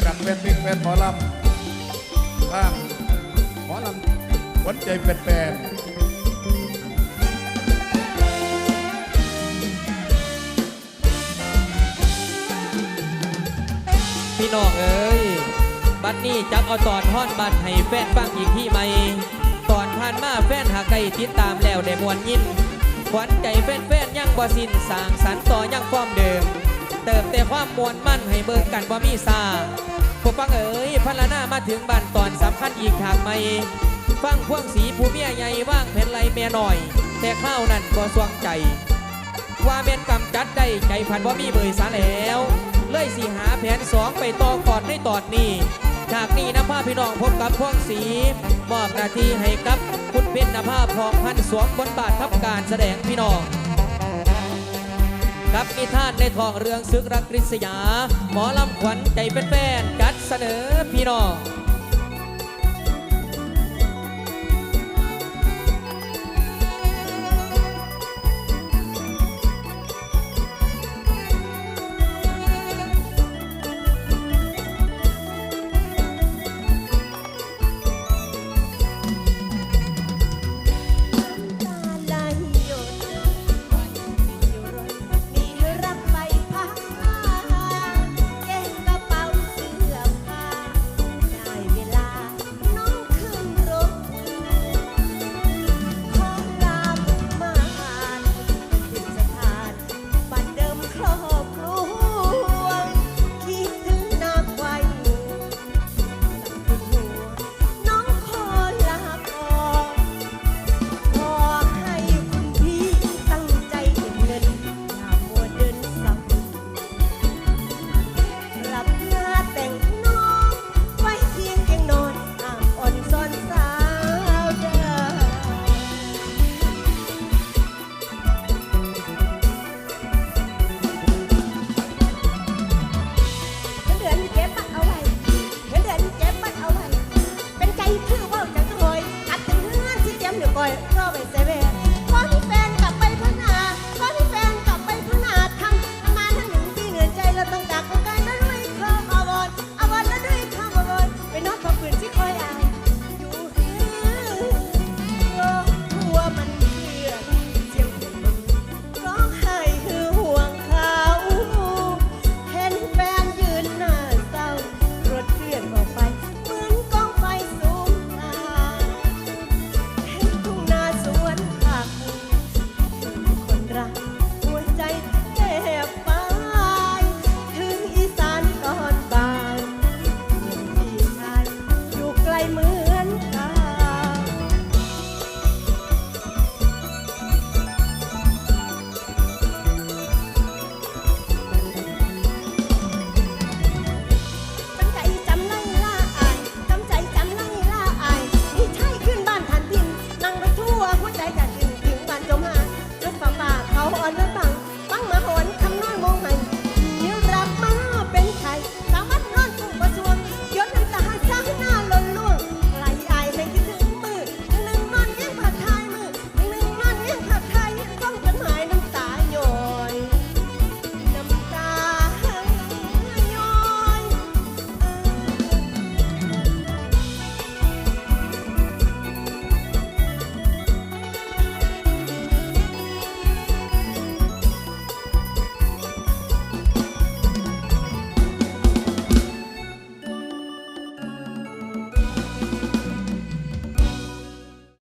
คือดักเป็นเพลงแฟนหมอลำข้างหมอลำหวันใจเป็นแฟนพี่น้องเอ้ย บัดนี้จักเอาตอนท่อนบัดให้แฟนฟังอีกที่ไหม ตอนผ่านมาแฟนหากได้ติดตามแล้วได้มวนยินขวัญใจแฟนๆยังบ่สิ้นสางสรรต่อยังความเดิม เติมแต่ความมวลมั่นให้เบิ่งกันว่ามีซาพวกฟังเอ๋ยพันละหน้ามาถึงบ้านตอนสำคัญอีกทางไม่ฟังพวงสีผู้เมียใหญ่ว่างเพ็นไรเมียหน่อย แต่ข้าวนั่นบ่สวงใจ ว่าเม็นกำจัดได้ใจพันว่ามีเบยสาแล้ว เลยสีหาแผนสองไปต่อก่อนในตอนนี้จากนี้นภาพพี่น้องพบกับพวงสีมอบหน้าที่ให้กับคุณเพ็ญนภาพพองพันสวมบทบาททับการแสดงพี่น้อง กับนิทานในทองเรื่องซึกรักกฤษยา หมอลำขวัญใจเป็นแฟนๆจัดเสนอพี่น้อง